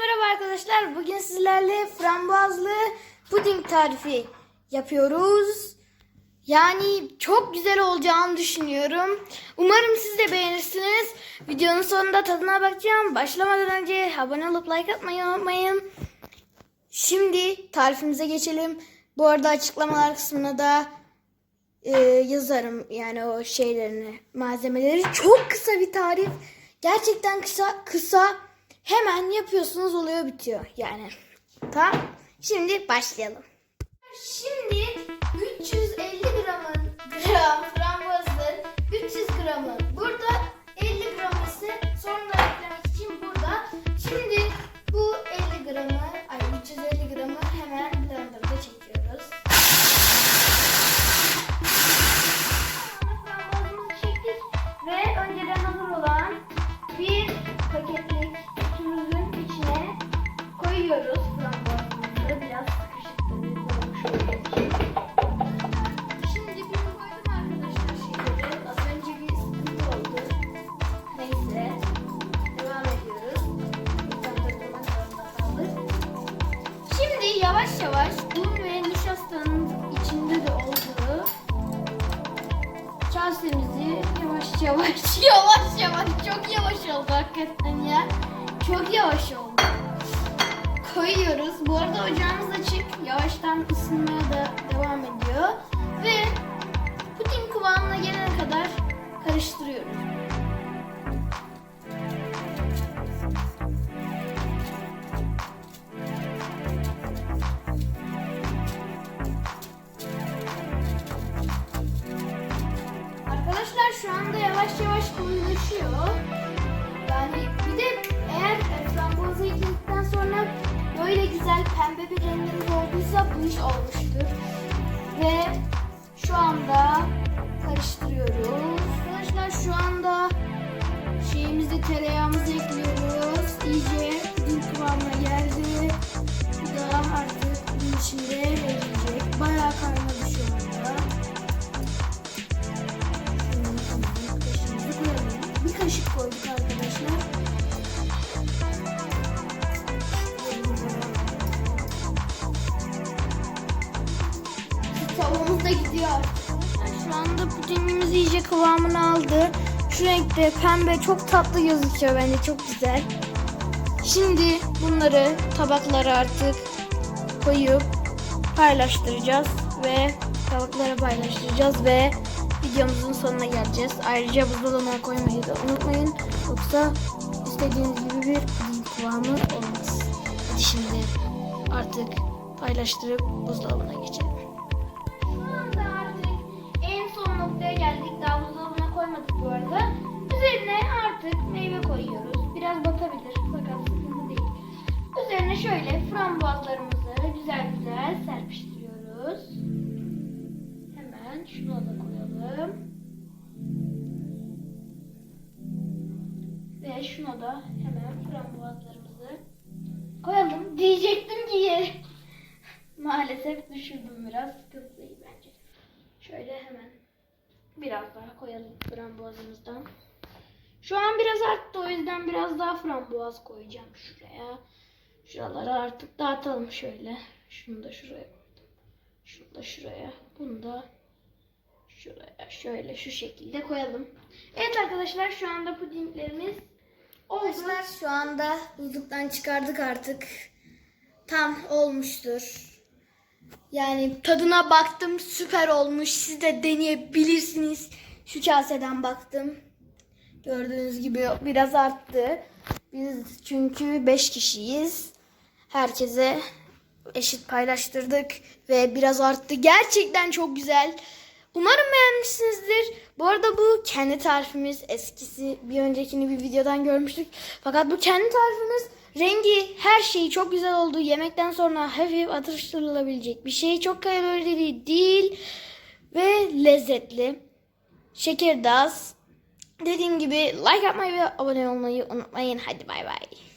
merhaba arkadaşlar. Bugün sizlerle frambuazlı puding tarifi yapıyoruz. Yani çok güzel olacağını düşünüyorum. Umarım siz de beğenirsiniz. Videonun sonunda tadına bakacağım. Başlamadan önce abone olup like atmayı unutmayın. Şimdi tarifimize geçelim. Bu arada açıklamalar kısmına da e, yazarım yani o şeylerini, malzemeleri. Çok kısa bir tarif. Gerçekten kısa kısa. Hemen yapıyorsunuz oluyor bitiyor yani. Tamam. Şimdi başlayalım. Şimdi yavaş yavaş yavaş çok yavaş oldu hakikaten ya. Çok yavaş oldu. Koyuyoruz. Bu arada ocağımız açık. Yavaştan ısınmaya da devam ediyor. Ve puding kıvamına gelene kadar karıştırıyoruz. Şu anda yavaş yavaş koyulaşıyor. Yani bir de eğer e, frambuazı ekledikten sonra böyle güzel pembe bir renginiz olduysa bu iş olmuştur. Ve şu anda karıştırıyoruz. Arkadaşlar şu anda şeyimizi tereyağımızı ekliyoruz. Da gidiyor. Şu anda pudingimiz iyice kıvamını aldı. Şu renkte pembe çok tatlı gözüküyor bence çok güzel. Şimdi bunları tabaklara artık koyup paylaştıracağız ve tabaklara paylaştıracağız ve videomuzun sonuna geleceğiz. Ayrıca buzdolabına koymayı da unutmayın. Yoksa istediğiniz gibi bir puding kıvamı olmaz. Hadi şimdi artık paylaştırıp buzdolabına geçelim. Üzerine şöyle frambuazlarımızı güzel güzel serpiştiriyoruz. Hemen şunu da koyalım. Ve şuna da hemen frambuazlarımızı koyalım. Diyecektim ki maalesef düşürdüm biraz. Sıkıntı değil bence. Şöyle hemen biraz daha koyalım frambuazımızdan. Şu an biraz arttı o yüzden biraz daha frambuaz koyacağım şuraya. Şuraları artık dağıtalım şöyle. Şunu da şuraya koydum. Şunu da şuraya. Bunu da şuraya şöyle şu şekilde koyalım. Evet arkadaşlar şu anda pudinglerimiz oldu. Arkadaşlar şu anda buzluktan çıkardık artık. Tam olmuştur. Yani tadına baktım süper olmuş. Siz de deneyebilirsiniz. Şu kaseden baktım. Gördüğünüz gibi biraz arttı. Biz çünkü 5 kişiyiz. Herkese eşit paylaştırdık ve biraz arttı. Gerçekten çok güzel. Umarım beğenmişsinizdir. Bu arada bu kendi tarifimiz. Eskisi bir öncekini bir videodan görmüştük. Fakat bu kendi tarifimiz. Rengi her şeyi çok güzel oldu. Yemekten sonra hafif atıştırılabilecek bir şey. Çok kalorili değil ve lezzetli. Şeker de az. Dediğim gibi like atmayı ve abone olmayı unutmayın. Hadi bay bay.